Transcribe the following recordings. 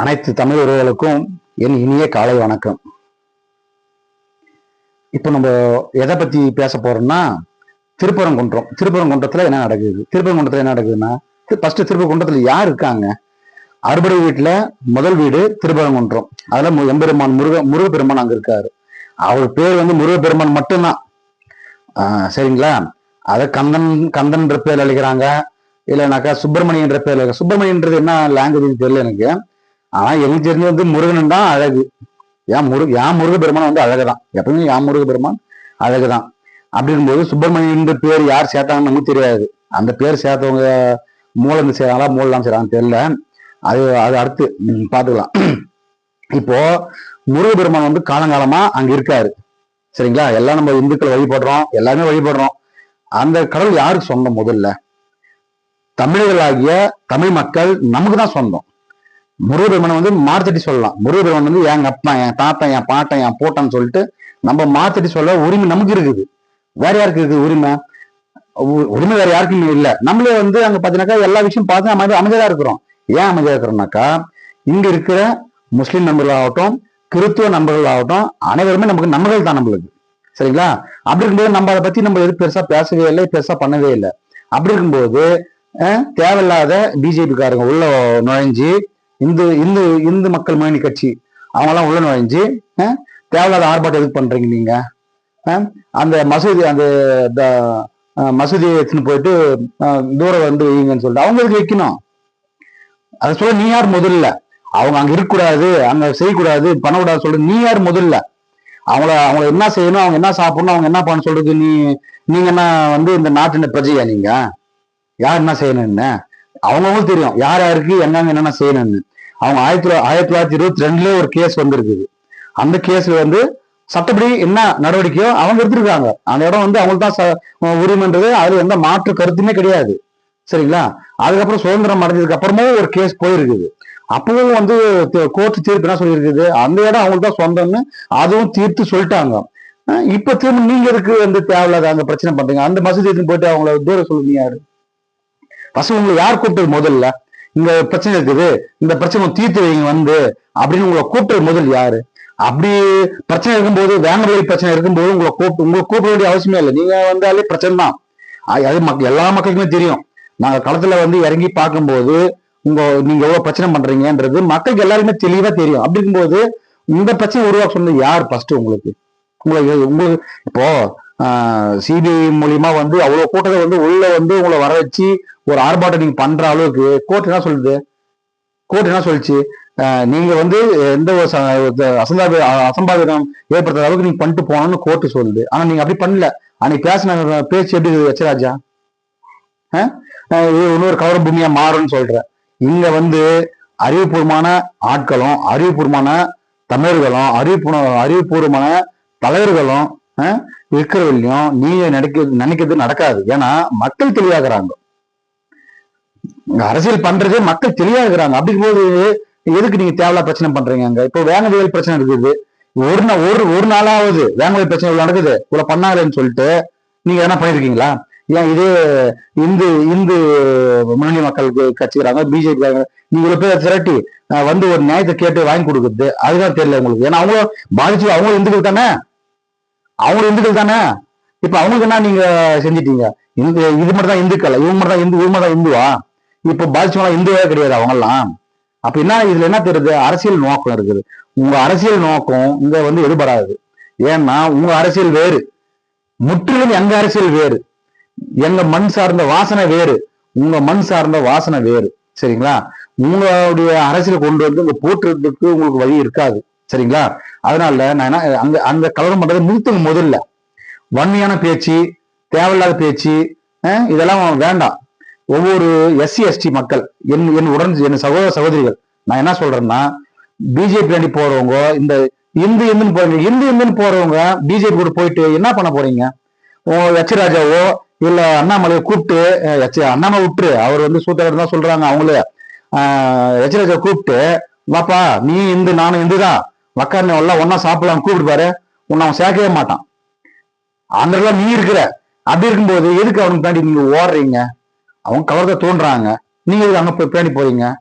அனைத்து தமிழ் உறவுகளுக்கும் என் இனிய காலை வணக்கம். இப்போ நம்ம எதை பத்தி பேச போறோம்னா திருப்பரங்குன்றம். திருப்பரங்குன்றத்துல என்ன நடக்குது? திருப்பரங்குன்றத்துல என்ன நடக்குதுன்னா ஃபர்ஸ்ட் திருப்பரங்குன்றத்துல யார் இருக்காங்க? அறுபடை வீட்டுல முதல் வீடு திருப்பரங்குன்றம். அதுல மு- எம்பெருமான் முருக முருகப்பெருமான் அங்க இருக்காரு. அவர் பேர் வந்து முருகப்பெருமான் மட்டும்தான். சரிங்களா? அத கந்தன் கந்தன்ற பேர் அழைக்கிறாங்க. இல்லைனாக்கா சுப்பிரமணியன்ற பேர் சுப்பிரமணியன்றது என்ன லாங்குவேஜ் தெரியல எனக்கு. ஆனா எனக்கு தெரிஞ்சு வந்து முருகன் தான் அழகு. ஏன் முரு ஏன் முருகப்பெருமான் வந்து அழகுதான். எப்பவுமே ஏன் முருகப்பெருமான் அழகுதான். அப்படிங்கும்போது சுப்பிரமணியன் சுப்பிரமணியன்ற பேர் யார் சேர்த்தாங்கன்னு நமக்கு தெரியாது. அந்த பேர் சேர்த்தவங்க மூலம் செய்யறாங்களா மூலம் செய்யறாங்கன்னு தெரியல. அது அது அடுத்து பாத்துக்கலாம் இப்போ முருகப்பெருமான் வந்து காலங்காலமா அங்க இருக்காரு. சரிங்களா? எல்லாம் நம்ம இந்துக்கள் வழிபடுறோம் எல்லாமே வழிபடுறோம். அந்த கடவுள் யாருக்கு சொந்தம் முதல்ல? தமிழர்களாகிய தமிழ் மக்கள் நமக்கு தான் சொந்தம். முருகப்பெருமான் வந்து மாத்திட்டு சொல்லலாம். முருகப்பெருமான் வந்து என் அப்பா என் தாத்தா என் பாட்டன் என் போட்டான்னு சொல்லிட்டு நம்ம மாத்திட்டு சொல்ல உரிமை நமக்கு இருக்குது. வேற யாருக்கு இருக்குது உரிமை? உ- உரிமை வேற யாருக்கும் இல்லை. நம்மளே வந்து அங்க பாத்தீங்கன்னாக்கா எல்லா விஷயம் பார்த்து அமைதி அமைதியா இருக்கிறோம். ஏன் அமைதியா இருக்கிறோம்னாக்கா இங்க இருக்கிற முஸ்லிம் நண்பர்களாகட்டும் கிறித்துவ நண்பர்களாகட்டும் அனைவருமே நமக்கு நம்பர்கள் தான் நம்மளுக்கு. சரிங்களா? அப்படி இருக்கும்போது நம்ம அதை பத்தி நம்ம எதுவும் பெருசா பேசவே இல்லை பெருசா பண்ணவே இல்லை. அப்படி இருக்கும்போது தேவையில்லாத பிஜேபிக்காரங்க உள்ள நுழைஞ்சு இந்து இந்து இந்து மக்கள் முன்னணி கட்சி அவங்கெல்லாம் உள்ள நுழைஞ்சு தேவையில்லாத ஆர்ப்பாட்டம் எதுக்கு பண்றீங்க நீங்க? அந்த மசூதி அந்த த- மசூதியை எடுத்துன்னு போயிட்டு தூரம் வந்து வைங்கன்னு சொல்லிட்டு அவங்களுக்கு வைக்கணும்? அதை சொல்ல நீ யார் முதல்ல? அவங்க அங்க இருக்கக்கூடாது அங்க செய்யக்கூடாது பண்ணக்கூடாது சொல்றது நீ யார் முதல்ல? அவங்கள அவங்கள என்ன செய்யணும் அவங்க என்ன சாப்பிடணும் அவங்க என்ன பண்ண சொல்றது நீ நீங்க என்ன வந்து இந்த நாட்டின் பிரஜையா நீங்க? யார் என்ன செய்யணும்னு அவங்கவுங்களுக்கு தெரியும் யார் யாருக்கு எங்கெங்க என்னென்ன செய்யணும்னு. அவங்க ஆயிரத்தி தொள்ளாயிரத்தி ஆயிரத்தி தொள்ளாயிரத்தி இருபத்தி ரெண்டுல ஒரு கேஸ் வந்திருக்குது அந்த கேஸ்ல வந்து சட்டப்படி என்ன நடவடிக்கையோ அவங்க எடுத்திருக்காங்க. அந்த இடம் வந்து அவங்களுக்கு தான் ச- உரிமைன்றது. அதுல எந்த மாற்று கருத்துமே கிடையாது. சரிங்களா? அதுக்கப்புறம் சுதந்திரம் அடைஞ்சதுக்கு அப்புறமும் ஒரு கேஸ் போயிருக்குது அப்பவும் வந்து கோர்ட் தீர்ப்பு என்ன சொல்லியிருக்குது? அந்த இடம் அவங்களுக்கு தான் சொந்தம்னு அதுவும் தீர்த்து சொல்லிட்டாங்க. இப்ப திரும்ப நீங்க இருக்கு வந்து தேவையில்லாத அந்த பிரச்சனை பண்றீங்க? அந்த மசூதி எடுத்துன்னு போயிட்டு அவங்கள தூரம் சொல்லுங்க யாரு? பசங்க உங்களை யார் கூப்பிட்டது முதல்ல? இங்க பிரச்சனை இருக்குது இந்த பிரச்சனை தீர்த்து வைங்க வந்து அப்படின்னு உங்களை கூப்பிட்டது முதல் யாரு? அப்படி பிரச்சனை இருக்கும்போது வேங்கவேல் பிரச்சனை இருக்கும்போது உங்களை கூப்பிட்டு உங்களை கூப்பிட வேண்டிய அவசியமே இல்லை. நீங்க வந்தாலே பிரச்சனை தான் அது அது மக்கள் எல்லா மக்களுக்குமே தெரியும். நாங்க களத்துல வந்து இறங்கி பார்க்கும்போது உங்க நீங்க எவ்வளவு பிரச்சனை பண்றீங்கன்றது மக்களுக்கு எல்லாருமே தெளிவா தெரியும். அப்படி இருக்கும்போது இந்த பிரச்சனை உருவாக்க சொன்னது யார் ஃபர்ஸ்ட் உங்களுக்கு? உங்களுக்கு உங்களுக்கு இப்போ சிபிஐ மூலியமா வந்து அவ்வளவு கூட்டத்தை வந்து உள்ள வந்து உங்களை வர வச்சு ஒரு ஆர்ப்பாட்டம் நீங்க பண்ற அளவுக்கு கோர்ட் என்ன சொல்லுது? கோர்ட் என்ன சொல்லுச்சு? நீங்க வந்து எந்த ஒரு அசம்பாவி அசம்பாவிதம் ஏற்படுத்துற அளவுக்கு நீங்க பண்ணிட்டு போனோம்னு கோர்ட்டு சொல்லுது. ஆனா நீங்க அப்படி பண்ணல. அன்னைக்கு பேசின பேச்சு எப்படி வச்சராஜா இது இன்னொரு கவர பூமியா மாறும்னு சொல்றேன் இங்க வந்து அறிவுபூர்வமான ஆட்களும் அறிவுபூர்வமான தமிழர்களும் அறிவுபூர்வ அறிவுபூர்வமான தலைவர்களும் இருக்கிறவர்களையும் நீங்க நினைக்க நினைக்கிறது நடக்காது. ஏன்னா மக்கள் தெளிவாகிறாங்க. இங்க அரசியல் பண்றதே மக்கள் தெளிவாகிறாங்க. இருக்கிறாங்க அப்படிங்கும்போது எதுக்கு நீங்க தேவையில்லா பிரச்சனை பண்றீங்க அங்க? இப்போ வேங்கவியல் பிரச்சனை இருக்குது ஒரு நாள் ஒரு ஒரு நாளாவது வேங்கவியல் பிரச்சனை இவ்வளவு நடக்குது. இவ்வளவு பண்ணாருன்னு சொல்லிட்டு நீங்க என்ன பண்ணிருக்கீங்களா? ஏன் இது இந்து இந்து முன்னணி மக்களுக்கு கட்சிக்கிறாங்க பிஜேபி நீங்க இவ்வளவு பேர் திரட்டி வந்து ஒரு நியாயத்தை கேட்டு வாங்கி கொடுக்குறது அதுதான் தெரியல உங்களுக்கு. ஏன்னா அவங்க பாதிச்சு அவங்க இந்துக்கள் தானே? அவங்க இந்துக்கள் தானே? இப்ப அவங்களுக்கு என்ன நீங்க செஞ்சிட்டீங்க? இந்து இது மட்டும் தான் இந்துக்கள் இவங்க மட்டும் தான் இந்து இவங்க மட்டும் தான் இந்துவா? இப்ப பாதிச்சவங்க இந்துவே கிடையாது அவங்கெல்லாம். அப்ப என்ன இதுல என்ன தெரியுது? அரசியல் நோக்கம் இருக்குது. உங்க அரசியல் நோக்கம் இங்க வந்து எடுபடாது ஏன்னா உங்க அரசியல் வேறு. முற்றிலும் எங்க அரசியல் வேறு. எங்க மண் சார்ந்த வாசனை வேறு. உங்க மண் சார்ந்த வாசனை வேறு. சரிங்களா? உங்களுடைய அரசியல் கொண்டு வந்து இங்க போட்டுறதுக்கு உங்களுக்கு வழி இருக்காது. சரிங்களா? அதனால நான் என்ன அங்க அந்த கலவரம் பண்றதை நிறுத்துங்க முதல்ல. வன்மையான பேச்சு தேவையில்லாத பேச்சு இதெல்லாம் வேண்டாம். ஒவ்வொரு எஸ்சி எஸ்டி மக்கள் என் என் உடன் என் சகோதர சகோதரிகள் நான் என்ன சொல்றேன்னா பிஜேபி அணி போறவங்க இந்த இந்து இந்துன்னு போறீங்க இந்து இந்துன்னு போறவங்க பிஜேபி கூட போயிட்டு என்ன பண்ண போறீங்க? ஓ எச். ராஜாவோ இல்ல அண்ணாமலையை கூப்பிட்டு எச். அண்ணாமலை விட்டுரு அவர் வந்து சூத்தகர் தான் சொல்றாங்க அவங்களே. ஆஹ், எச். ராஜா கூப்பிட்டு வாப்பா நீ இந்து நானும் இந்து தான் உக்காந்து எல்லாம் ஒன்னா சாப்பிடலாம் கூப்பிட்டு உன்னை அவன் சேர்க்கவே மாட்டான். அந்த நீ இருக்கிற. அப்படி இருக்கும்போது எதுக்கு அவனுக்கு தாண்டி நீங்க ஓடுறீங்க? அவன் கவர்க்க தோன்றாங்க நீங்க எதுக்கு அங்க போய் பேணி போறீங்க?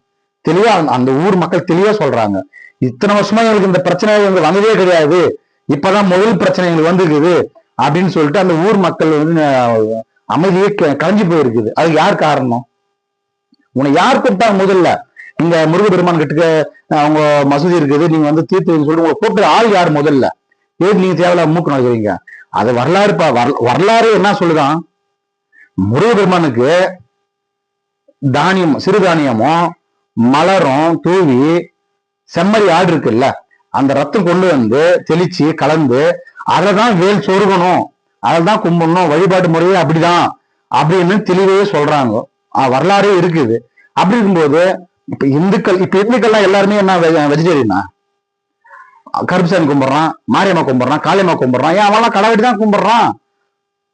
தெளிவா அந்த- அந்த ஊர் மக்கள் தெளிவா சொல்றாங்க. இத்தனை வருஷமா எங்களுக்கு இந்த பிரச்சனை எங்களுக்கு வந்ததே கிடையாது. இப்பதான் முதல் பிரச்சனை எங்களுக்கு வந்திருக்குது அப்படின்னு சொல்லிட்டு அந்த ஊர் மக்கள் வந்து அமைதியே க- கலைஞ்சு போயிருக்குது. அதுக்கு யார் காரணம்? உன்னை யார் கூப்பிட்டாங்க முதல்ல? இங்க முருகப்பெருமான் கிட்ட அவங்க மசூதி இருக்குது நீங்க வந்து தீர்த்து சொல்லி உங்களை கூப்பிட்ட ஆள் யார் முதல்ல? ஏன் நீங்க தேவையில்ல மூக்கு நுழைக்கிறீங்க? அது வரலாறு வரல- வரலாறு என்ன சொல்லுதான்? முருகப்பெருமானுக்கு தானியம் சிறுதானியமும் மலரும் தூவி செம்மறி ஆடு இருக்குல்ல அந்த ரத்தம் கொண்டு வந்து தெளிச்சு கலந்து அதை தான் வேல் சொருகணும் அதை தான் கும்பிடணும் வழிபாட்டு முறையே அப்படிதான் அப்படின்னு தெளிவே சொல்றாங்க. வரலாறே இருக்குது. அப்படி இருக்கும்போது இப்ப இந்துக்கள் இப்ப இந்துக்கள்லாம் எல்லாருமே என்ன வெஜிடேரியனா கருப்புசாமி கும்பிடுறான் மாரியம்மா கும்பிடுறான் காளியம்மா கும்பிடுறான். ஏன் அவன்லாம் கடை வெட்டி தான் கும்பிடுறான்?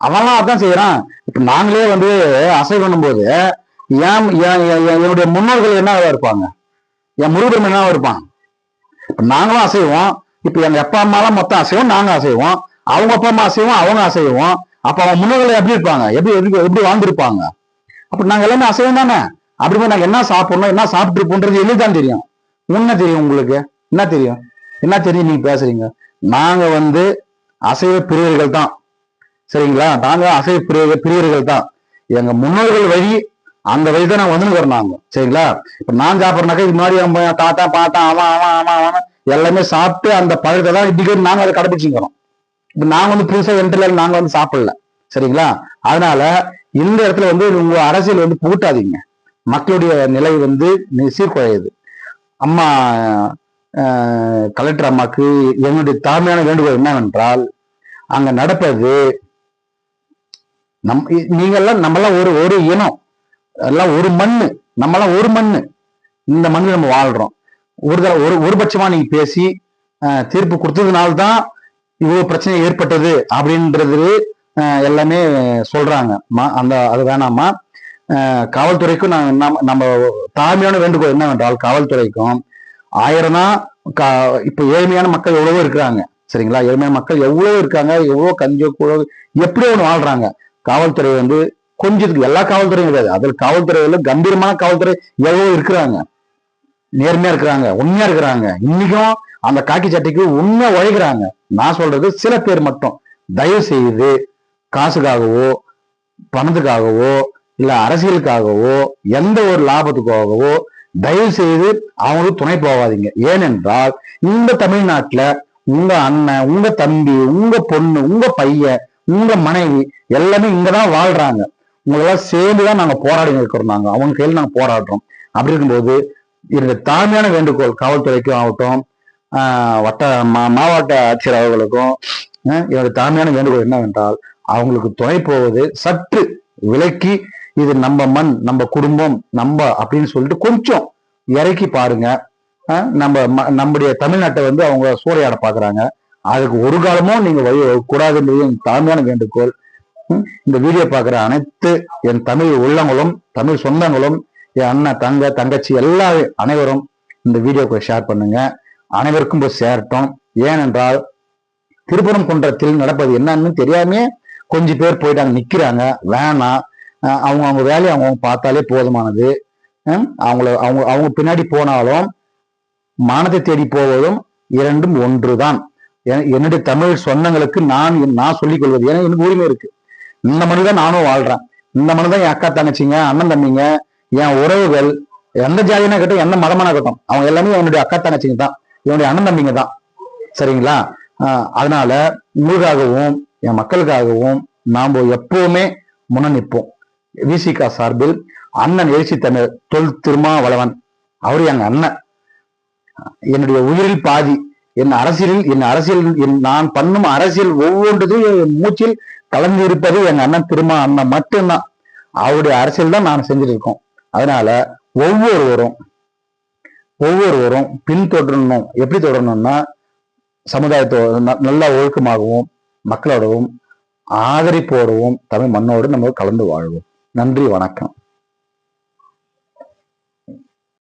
அவன்லாம் அதான் செய்யறான். இப்ப நாங்களே வந்து அசை பண்ணும்போது ஏன் என்னுடைய முன்னோர்கள் என்னவா இருப்பாங்க? என் முருகன் என்னவா இருப்பான்? இப்ப நாங்களும் அசைவோம். இப்ப எங்க அப்பா அம்மாலாம் மொத்தம் அசைவோம் நாங்க அசைவோம். அவங்க அப்பா அம்மா அசைவோம் அவங்க அசைவோம். அப்ப அவங்க முன்னோர்கள் எப்படி இருப்பாங்க? எப்படி எப்படி எப்படி வாழ்ந்திருப்பாங்க? அப்ப நாங்க எல்லாமே அசைவம் தானே? அப்படி போய் நாங்க என்ன சாப்பிடணும் என்ன சாப்பிட்டு எழுதிதான் தான் தெரியும். என்ன தெரியும் உங்களுக்கு. என்ன தெரியும்? என்ன தெரியும்? நீங்க பேசுறீங்க. நாங்க வந்து அசைவ பிரியர்கள் தான். சரிங்களா? நாங்க அசைவ பிரிய பிரியர்கள் தான். எங்க முன்னோர்கள் வழி அந்த வழி தான் நாங்க வந்து நாங்க. சரிங்களா? இப்ப நான் சாப்பிட்றனாக்கா இது மாதிரி தாத்தா பாத்தா அவன் அவன் அவன் அவன் எல்லாமே சாப்பிட்டு அந்த பழத்தை தான் இன்னைக்கு நாங்க அதை கடைபிடிச்சிக்கிறோம் இப்ப நாங்க வந்து புதுசா என்ட்ரில் நாங்க வந்து சாப்பிடல. சரிங்களா? அதனால இந்த இடத்துல வந்து உங்க அரசியல் வந்து பூட்டாதீங்க மக்களுடைய நிலை வந்து சீர்குலையுது. அம்மா கலெக்டர் அம்மாக்கு என்னுடைய தாழ்மையான வேண்டுகோள் என்னவென்றால் அங்க நடப்பது நம் நீங்கெல்லாம் நம்மளாம் ஒரு ஒரு இனம். எல்லாம் ஒரு மண்ணு. நம்மளாம் ஒரு மண்ணு. இந்த மண்ணில் நம்ம வாழ்றோம். ஒரு தடவை ஒரு ஒருபட்சமா நீங்க பேசி தீர்ப்பு கொடுத்ததுனால்தான் இவ்வளவு பிரச்சனை ஏற்பட்டது அப்படின்றது எல்லாமே சொல்றாங்க. மா- அந்த அது வேணாமா? காவல்துறைக்கும் நாங்கள் நம்ம நம்ம தாழ்மையான வேண்டுகோள் என்னவென்றால் காவல்துறைக்கும் ஆயிரம்னா கா- இப்போ ஏழ்மையான மக்கள் எவ்வளவோ இருக்கிறாங்க சரிங்களா? ஏழ்மையான மக்கள் எவ்வளோ இருக்காங்க எவ்வளோ கஞ்சோ கூட எப்படி ஒன்று வாழ்றாங்க. காவல்துறை வந்து கொஞ்சத்துக்கு எல்லா காவல்துறையும் கிடையாது. அதில் காவல்துறையில கம்பீரமான காவல்துறை எவ்வளோ இருக்கிறாங்க. நேர்மையா இருக்கிறாங்க உண்மையா இருக்கிறாங்க. இன்னைக்கும் அந்த காக்கி சட்டைக்கு உண்மையா உழைக்கிறாங்க. நான் சொல்றது சில பேர் மட்டும். தயவு செய்து காசுக்காகவோ பணத்துக்காகவோ இல்ல அரசியலுக்காகவோ எந்த ஒரு லாபத்துக்காகவோ தயவு செய்து அவங்களுக்கு துணை போகாதீங்க. ஏனென்றால் இந்த தமிழ்நாட்டுல உங்க அண்ணன் உங்க தம்பி உங்க பொண்ணு உங்க பையன் உங்க மனைவி எல்லாமே இங்கதான் வாழ்றாங்க. உங்களெல்லாம் சேர்ந்துதான் நாங்க போராடி இருக்கிறோம் நாங்க. அவங்க கையில் நாங்க போராடுறோம். அப்படி இருக்கும்போது என்னுடைய தாழ்மையான வேண்டுகோள் காவல்துறைக்கும் ஆகட்டும் வட்ட மா- மாவட்ட ஆட்சியர் அவர்களுக்கும் ஆஹ் என்னுடைய தாழ்மையான வேண்டுகோள் என்னவென்றால் அவங்களுக்கு துணை போவது சற்று விலக்கி இது நம்ம மண் நம்ம குடும்பம் நம்ம அப்படின்னு சொல்லிட்டு கொஞ்சம் இறக்கி பாருங்க. நம்ம ம- நம்முடைய தமிழ்நாட்டை வந்து அவங்க சூறையாட பாக்குறாங்க. அதுக்கு ஒரு காலமும் நீங்க வழி கூடாதுன்றது என் தாழ்மையான வேண்டுகோள். இந்த வீடியோ பார்க்குற அனைத்து என் தமிழ் உள்ளங்களும் தமிழ் சொந்தங்களும் என் அண்ணன் தங்க தங்கச்சி எல்லா அனைவரும் இந்த வீடியோக்கு ஷேர் பண்ணுங்க. அனைவருக்கும் போய் சேரட்டும். ஏனென்றால் திருப்புறம் குன்றத்தில் நடப்பது என்னன்னு தெரியாமே கொஞ்சம் பேர் போயிட்டாங்க நிக்கிறாங்க. வேணாம். அவங்க அவங்க வேலையை அவங்க பார்த்தாலே போதுமானது. அவங்கள அவங்க அவங்க பின்னாடி போனாலும் மானத்தை தேடி போவதும் இரண்டும் ஒன்றுதான். எ- என்னுடைய தமிழ் சொந்தங்களுக்கு நான் நான் சொல்லிக் கொள்வது. ஏன்னா எனக்கு உரிமை இருக்கு. இந்த மனு தான் நானும் வாழ்றேன். இந்த மனு தான் என் அக்கா தங்கச்சிங்க அண்ணன் தம்பிங்க என் உறவுகள் எந்த ஜாதினா கட்டும் எந்த மதமான கட்டும் அவங்க எல்லாமே என்னுடைய அக்கா தங்கச்சிங்க தான். என்னுடைய அண்ணன் தம்பிங்க தான். சரிங்களா? அதனால உங்களுக்காகவும் என் மக்களுக்காகவும் நாம் எப்பவுமே முன்ன நிற்போம் விசிகா சார்பில் அண்ணன் எழுச்சி தமிழ் தொல் திருமாவளவன். அவர் எங்க அண்ணன். என்னுடைய உயிரில் பாதி என் அரசியலில் என் அரசியல் என் நான் பண்ணும் அரசியல் ஒவ்வொன்றும் என் மூச்சில் கலந்து இருப்பது எங்க அண்ணன் திருமா அண்ணன் மட்டும்தான். அவருடைய அரசியல் தான் நான் செஞ்சுட்டு இருக்கோம். அதனால ஒவ்வொருவரும் ஒவ்வொருவரும் பின்தொடரணும். எப்படி தொடரணும்னா சமுதாயத்தோட நல்ல ஒழுக்கமாகவும் மக்களோடவும் ஆதரிப்போடவும் தமிழ் மண்ணோடு நம்ம கலந்து வாழ்வோம். நன்றி வணக்கம்.